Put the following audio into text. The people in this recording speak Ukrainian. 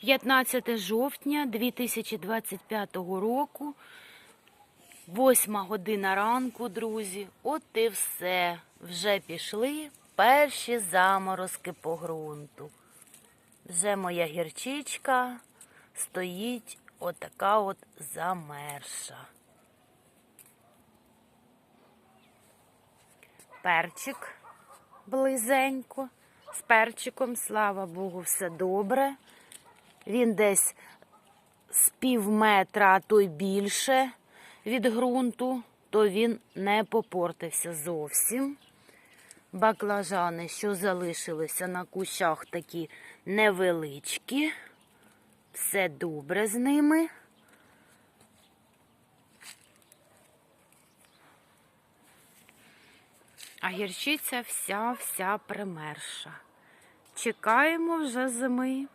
15 жовтня 2025 року, 8 година ранку, друзі. От і все. Вже пішли перші заморозки по ґрунту. Вже моя гірчичка стоїть отака от замерша. Перчик близенько. З перчиком, слава Богу, все добре. Він десь з пів метра, а то й більше від ґрунту, то він не попортився зовсім. Баклажани, що залишилися на кущах, такі невеличкі. Все добре з ними. А гірчиця вся-вся примерша. Чекаємо вже зими.